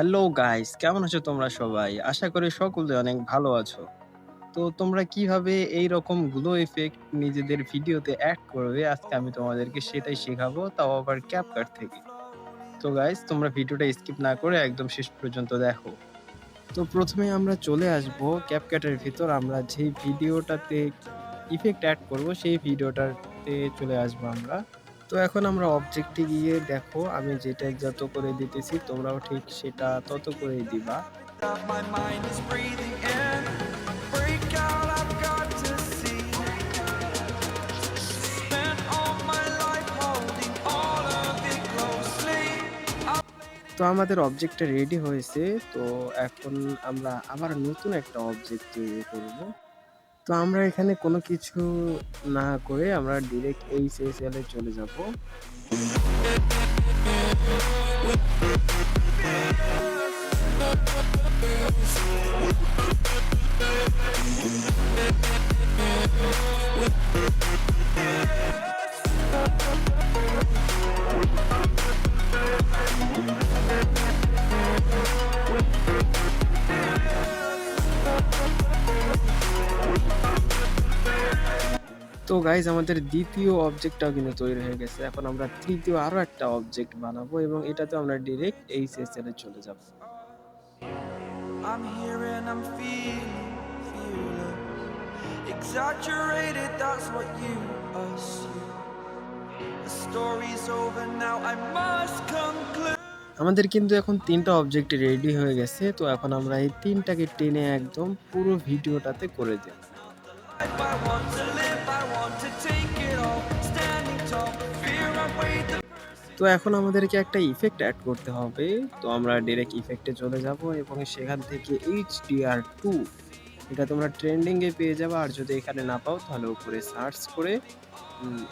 Hello guys কেমন আছো তোমরা সবাই? আশা করি সকলে অনেক ভালো আছো। তো তোমরা কীভাবে এইরকম গ্লো ইফেক্ট নিজেদের ভিডিওতে অ্যাড করবে আজকে আমি তোমাদেরকে সেটাই শেখাবো, তাও আবার CapCut থেকে। তো গাইস তোমরা ভিডিওটা স্কিপ না করে একদম শেষ পর্যন্ত দেখো। তো প্রথমে আমরা চলে আসব এর ভিতর আমরা যেই ভিডিওটাতে ইফেক্ট অ্যাড করব, সেই ভিডিওটাতে চলে আসব আমরা। তো এখন আমরা অবজেক্টে গিয়ে দেখো, আমি যেটা যত করে দিতেছি, তোমরাও ঠিক সেটা তত করেই দিবা। তো আমাদের অবজেক্টটা রেডি হয়েছে। তো এখন আমরা আবার নতুন একটা অবজেক্ট তৈরি করব। তো আমরা এখানে কোনো কিছু না করে আমরা ডিরেক্ট এই এ চলে যাব। তো গাইজ আমাদের দ্বিতীয় অবজেক্টটাও কিন্তু তৈরি হয়ে গেছে। এখন আমরা তৃতীয় আরও একটা অবজেক্ট বানাবো এবং এটাতেও আমরা ডিরেক্ট এই এ চলে যাব। I'm here and I'm feeling fearless. Exaggerated, that's what you assume. The story's over now, I must conclude. আমাদের কিন্তু এখন ৩ টা অবজেক্ট রেডি হয়ে গেছে। তো এখন আমরা এই তিনটাকে টেনে একদম পুরো ভিডিওটাতে করে দেব। তো এখন আমাদেরকে একটা ইফেক্ট অ্যাড করতে হবে। তো আমরা ডিরেক্ট ইফেক্টে চলে যাব এবং সেখান থেকে এইচ ডিআর টু এটা তোমরা ট্রেন্ডিংয়ে পেয়ে যাবে। আর যদি এখানে না পাও, তাহলে উপরে সার্চ করে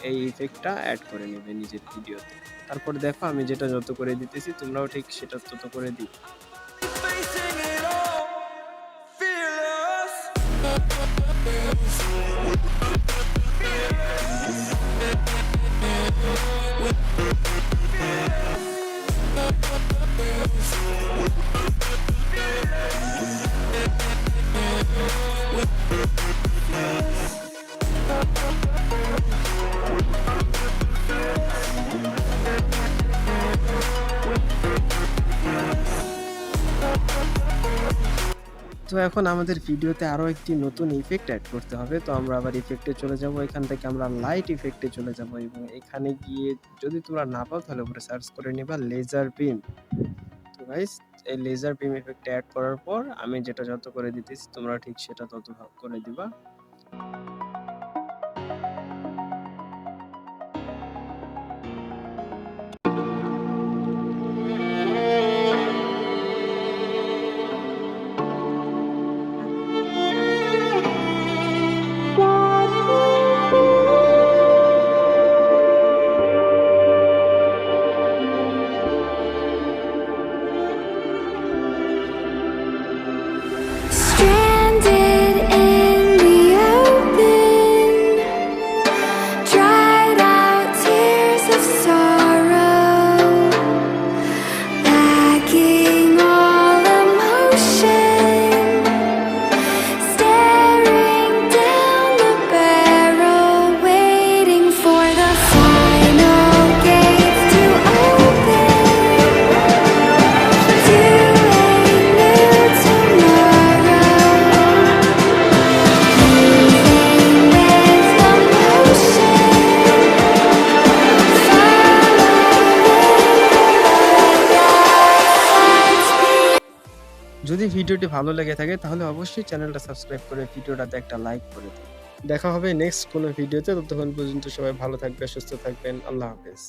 এই ইফেক্টটা অ্যাড করে নেবে নিজের ভিডিওতে। তারপর দেখো, আমি যেটা যত করে দিতেছি, তোমরাও ঠিক সেটা তত করে দিবে। Yeah. তো এখন আমাদের ভিডিওতে আরও একটি নতুন ইফেক্ট অ্যাড করতে হবে। তো আমরা আবার ইফেক্টে চলে যাব। এখান থেকে আমরা লাইট ইফেক্টে চলে যাব এবং এখানে গিয়ে যদি তোমরা না পাও তাহলে উপরে সার্চ করে নিবা লেজার বিম। তো গাইস এই লেজার বিম ইফেক্টটা অ্যাড করার পর আমি যেটা যত করে দিতেছি তোমরা ঠিক সেটা তত ভাগ করে দিবা। ভিডিওটি ভালো লেগে থাকে, তাহলে অবশ্যই চ্যানেলটা সাবস্ক্রাইব করে ভিডিওটাতে একটা লাইক করে। দেখা হবে নেক্সট কোনো ভিডিওতে, ততক্ষণ পর্যন্ত সবাই ভালো থাকবে সুস্থ থাকবেন, আল্লাহ হাফেজ